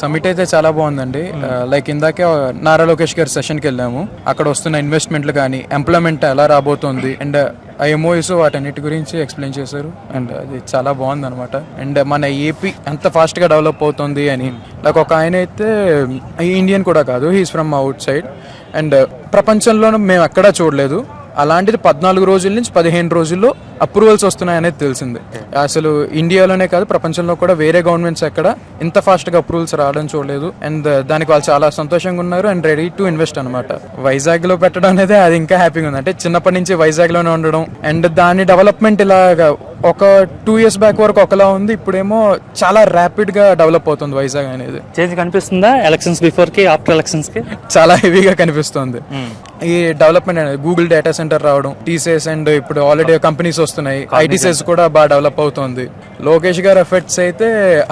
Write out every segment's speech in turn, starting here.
Summit అయితే చాలా బాగుందండి. లైక్ ఇందాకే నారా లోకేష్ గారి సెషన్కి వెళ్ళాము. అక్కడ వస్తున్న ఇన్వెస్ట్మెంట్లు కానీ ఎంప్లాయ్మెంట్ ఎలా రాబోతోంది అండ్ ఆ ఎంఓఎస్ వాటన్నిటి గురించి ఎక్స్ప్లెయిన్ చేశారు. అండ్ అది చాలా బాగుంది అనమాట అండ్ మన ఏపీ ఎంత ఫాస్ట్గా డెవలప్ అవుతుంది అని. లైక్ ఒక ఆయన అయితే ఇండియన్ కూడా కాదు he's from outside and ప్రపంచంలోనూ మేము ఎక్కడా చూడలేదు. అలాంటిది పద్నాలుగు రోజుల నుంచి పదిహేను రోజుల్లో అప్రూవల్స్ వస్తున్నాయనేది తెలిసింది. అసలు ఇండియాలోనే కాదు ప్రపంచంలో కూడా వేరే గవర్నమెంట్స్ ఎక్కడ ఇంత ఫాస్ట్గా అప్రూవల్స్ రావడం చూడలేదు. అండ్ దానికి వాళ్ళు చాలా సంతోషంగా ఉన్నారు అండ్ రెడీ టు ఇన్వెస్ట్ అనమాట వైజాగ్లో పెట్టడం అనేది అది ఇంకా హ్యాపీగా ఉంది. అంటే చిన్నప్పటి నుంచి వైజాగ్లోనే ఉండడం అండ్ దాని డెవలప్మెంట్ ఇలాగా ఒక టూ ఇయర్స్ బ్యాక్ వరకు ఒకలా ఉంది. ఇప్పుడేమో చాలా ర్యాపిడ్గా డెవలప్ అవుతుంది వైజాగ్ అనేది. చేంజ్ కనిపిస్తుందా ఎలక్షన్స్ బిఫోర్కి ఆఫ్టర్ ఎలక్షన్స్కి? చాలా హెవీగా కనిపిస్తుంది. ఈ డెవలప్మెంట్ అనేది గూగుల్ డేటా సెంటర్ రావడం టీసీఎస్ అండ్ ఇప్పుడు ఆల్రెడీ కంపెనీస్ వస్తున్నాయి. ఐటీసీఎస్ కూడా బాగా డెవలప్ అవుతుంది. లోకేష్ గారి ఎఫెక్ట్స్ అయితే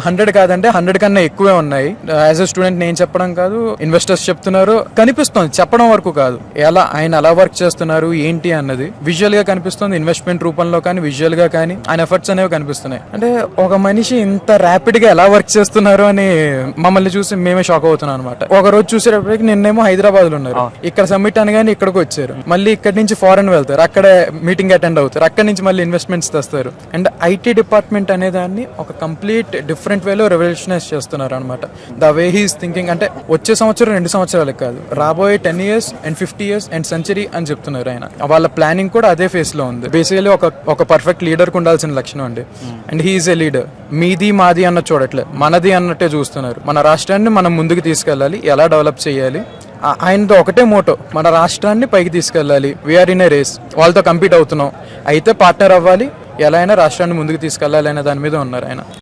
హండ్రెడ్ కాదంటే హండ్రెడ్ కన్నా ఎక్కువే ఉన్నాయి. యాజ్ ఎ స్టూడెంట్ నేను చెప్పడం కాదు ఇన్వెస్టర్స్ చెప్తున్నారు. కనిపిస్తుంది చెప్పడం వరకు కాదు. ఎలా ఆయన ఎలా వర్క్ చేస్తున్నారు ఏంటి అన్నది. విజువల్గా కనిపిస్తుంది ఇన్వెస్ట్మెంట్ రూపంలో కానీ విజువల్గా కానీ ఆయన ఎఫర్ట్స్ అనేవి కనిపిస్తున్నాయి. అంటే ఒక మనిషి ఇంత ర్యాపిడ్గా ఎలా వర్క్ చేస్తున్నారు అని మమ్మల్ని చూసి మేమే షాక్ అవుతున్నాం అనమాట ఒక రోజు చూసేటప్పటికి నిన్నేమో హైదరాబాద్లో ఉన్నారు ఇక్కడ సమ్మిట్ అనగానే ఇక్కడికి వచ్చారు. మళ్ళీ ఇక్కడ నుంచి ఫారెన్ వెళ్తారు. అక్కడే మీటింగ్ అటెండ్ అవుతారు. అక్కడ నుంచి మళ్ళీ ఇన్వెస్ట్మెంట్స్ తెస్తారు. అండ్ ఐటీ డిపార్ట్మెంట్ అనే దాన్ని ఒక కంప్లీట్ డిఫరెంట్ వేలో రెవల్యూషనైజ్ చేస్తున్నారు అనమాట ద వే హీస్ థింకింగ్ అంటే వచ్చే సంవత్సరం రెండు సంవత్సరాలకు కాదు. రాబోయే ten years and fifty years and century అని చెప్తున్నారు ఆయన. వాళ్ళ ప్లానింగ్ కూడా అదే ఫేస్లో ఉంది. బేసికలీ ఒక ఒక పర్ఫెక్ట్ లీడర్కి ఉండాల్సిన లక్షణం అండి. అండ్ హీఈస్ ఏ లీడర్ మీది మాది అన్న చూడట్లేదు. మనది అన్నట్టే చూస్తున్నారు. మన రాష్ట్రాన్ని మనం ముందుకు తీసుకెళ్ళాలి. ఎలా డెవలప్ చేయాలి? ఆయనతో ఒకటే మోటో. మన రాష్ట్రాన్ని పైకి తీసుకెళ్ళాలి. వీఆర్ ఇన్ ఏ రేస్ వాళ్ళతో కంపీట్ అవుతున్నాం. అయితే పార్ట్నర్ అవ్వాలి. ఎలా అయినా రాష్ట్రాన్ని ముందుకు తీసుకెళ్ళాలి అనే దాని మీద ఉన్నారు ఆయన.